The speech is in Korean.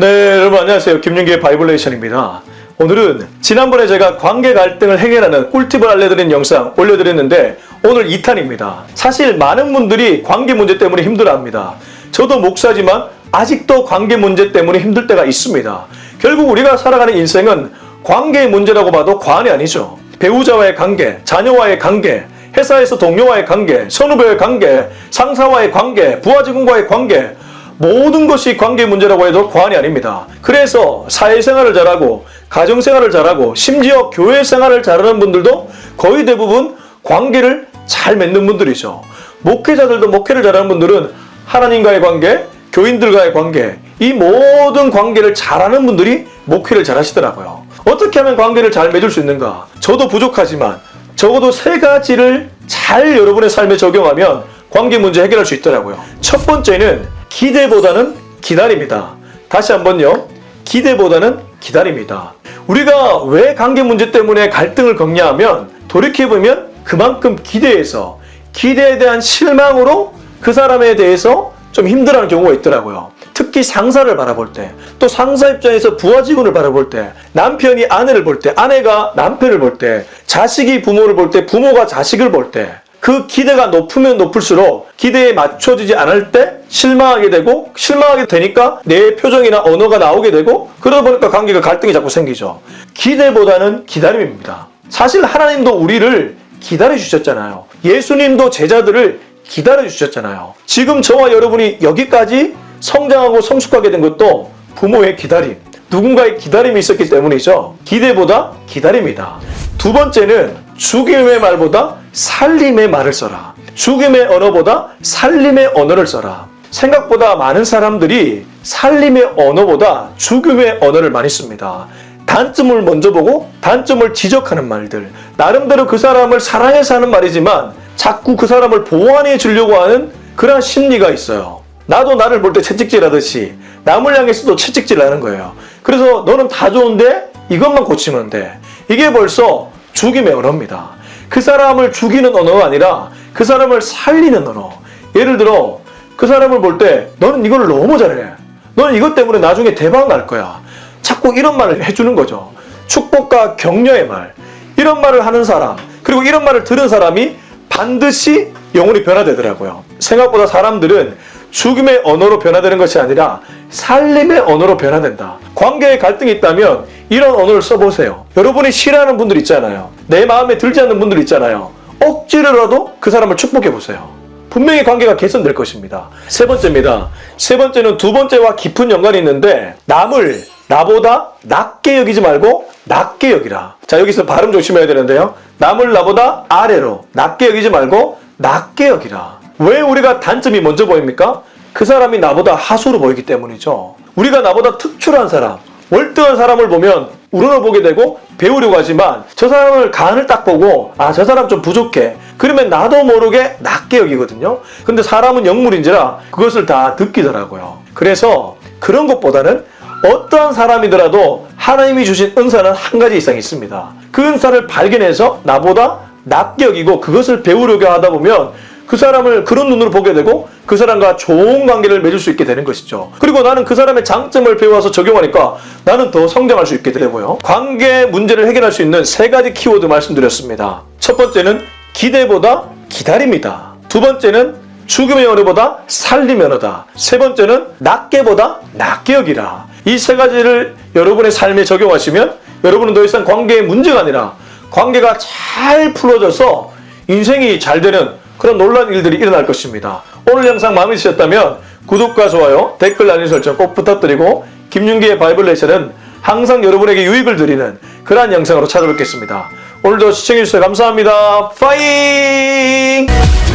네, 여러분 안녕하세요. 김윤기의 바이블레이션입니다. 오늘은 지난번에 제가 관계 갈등을 해결하는 꿀팁을 알려드린 영상 올려드렸는데 오늘 2탄입니다. 사실 많은 분들이 관계 문제 때문에 힘들어합니다. 저도 목사지만 아직도 관계 문제 때문에 힘들 때가 있습니다. 결국 우리가 살아가는 인생은 관계의 문제라고 봐도 과언이 아니죠. 배우자와의 관계, 자녀와의 관계, 회사에서 동료와의 관계, 선후배의 관계, 상사와의 관계, 부하 직원과의 관계, 모든 것이 관계 문제라고 해도 과언이 아닙니다. 그래서 사회생활을 잘하고 가정생활을 잘하고 심지어 교회생활을 잘하는 분들도 거의 대부분 관계를 잘 맺는 분들이죠. 목회자들도 목회를 잘하는 분들은 하나님과의 관계, 교인들과의 관계, 이 모든 관계를 잘하는 분들이 목회를 잘 하시더라고요. 어떻게 하면 관계를 잘 맺을 수 있는가? 저도 부족하지만 적어도 세 가지를 잘 여러분의 삶에 적용하면 관계 문제 해결할 수 있더라고요. 첫 번째는 기대보다는 기다립니다. 다시 한번요. 기대보다는 기다립니다. 우리가 왜 관계 문제 때문에 갈등을 겪냐 하면 돌이켜보면 그만큼 기대해서 기대에 대한 실망으로 그 사람에 대해서 좀 힘들어하는 경우가 있더라고요. 특히 상사를 바라볼 때, 또 상사 입장에서 부하 직원을 바라볼 때, 남편이 아내를 볼 때, 아내가 남편을 볼 때, 자식이 부모를 볼 때, 부모가 자식을 볼 때, 그 기대가 높으면 높을수록 기대에 맞춰지지 않을 때 실망하게 되고 실망하게 되니까 내 표정이나 언어가 나오게 되고 그러다 보니까 관계가 갈등이 자꾸 생기죠. 기대보다는 기다림입니다. 사실 하나님도 우리를 기다려 주셨잖아요. 예수님도 제자들을 기다려 주셨잖아요. 지금 저와 여러분이 여기까지 성장하고 성숙하게 된 것도 부모의 기다림, 누군가의 기다림이 있었기 때문이죠. 기대보다 기다림이다. 두 번째는 죽임의 말보다 살림의 말을 써라. 죽임의 언어보다 살림의 언어를 써라. 생각보다 많은 사람들이 살림의 언어보다 죽임의 언어를 많이 씁니다. 단점을 먼저 보고 단점을 지적하는 말들. 나름대로 그 사람을 사랑해서 하는 말이지만 자꾸 그 사람을 보완해 주려고 하는 그런 심리가 있어요. 나도 나를 볼 때 채찍질 하듯이 남을 향해서도 채찍질 하는 거예요. 그래서 너는 다 좋은데 이것만 고치면 돼. 이게 벌써 죽임의 언어입니다. 그 사람을 죽이는 언어가 아니라 그 사람을 살리는 언어. 예를 들어 그 사람을 볼 때 너는 이걸 너무 잘해. 너는 이것 때문에 나중에 대박 날 거야. 자꾸 이런 말을 해주는 거죠. 축복과 격려의 말. 이런 말을 하는 사람, 그리고 이런 말을 들은 사람이 반드시 영혼이 변화되더라고요. 생각보다 사람들은 죽음의 언어로 변화되는 것이 아니라 살림의 언어로 변화된다. 관계에 갈등이 있다면 이런 언어를 써보세요. 여러분이 싫어하는 분들 있잖아요. 내 마음에 들지 않는 분들 있잖아요. 억지로라도 그 사람을 축복해 보세요. 분명히 관계가 개선될 것입니다. 세 번째입니다. 세 번째는 두 번째와 깊은 연관이 있는데 남을 나보다 낮게 여기지 말고 낮게 여기라. 자, 여기서 발음 조심해야 되는데요. 남을 나보다 아래로 낮게 여기지 말고 낮게 여기라. 왜 우리가 단점이 먼저 보입니까? 그 사람이 나보다 하수로 보이기 때문이죠. 우리가 나보다 특출한 사람, 월등한 사람을 보면 우러러보게 되고 배우려고 하지만 저 사람을 간을 딱 보고 아 저 사람 좀 부족해. 그러면 나도 모르게 낮게 여기거든요. 근데 사람은 영물인지라 그것을 다 느끼더라고요. 그래서 그런 것보다는 어떠한 사람이더라도 하나님이 주신 은사는 한 가지 이상 있습니다. 그 은사를 발견해서 나보다 낮게 여기고 그것을 배우려고 하다 보면 그 사람을 그런 눈으로 보게 되고 그 사람과 좋은 관계를 맺을 수 있게 되는 것이죠. 그리고 나는 그 사람의 장점을 배워서 적용하니까 나는 더 성장할 수 있게 되고요. 관계 문제를 해결할 수 있는 세 가지 키워드 말씀드렸습니다. 첫 번째는 기대보다 기다림이다. 두 번째는 죽음의 언어보다 살림의 언어다. 세 번째는 낮게보다 낮게 여기라. 이 세 가지를 여러분의 삶에 적용하시면 여러분은 더 이상 관계의 문제가 아니라 관계가 잘 풀어져서 인생이 잘 되는 그런 놀라운 일들이 일어날 것입니다. 오늘 영상 마음에 드셨다면 구독과 좋아요, 댓글 알림 설정 꼭 부탁드리고 김윤기의 바이블 레이션은 항상 여러분에게 유익을 드리는 그러한 영상으로 찾아뵙겠습니다. 오늘도 시청해주셔서 감사합니다. 파이팅!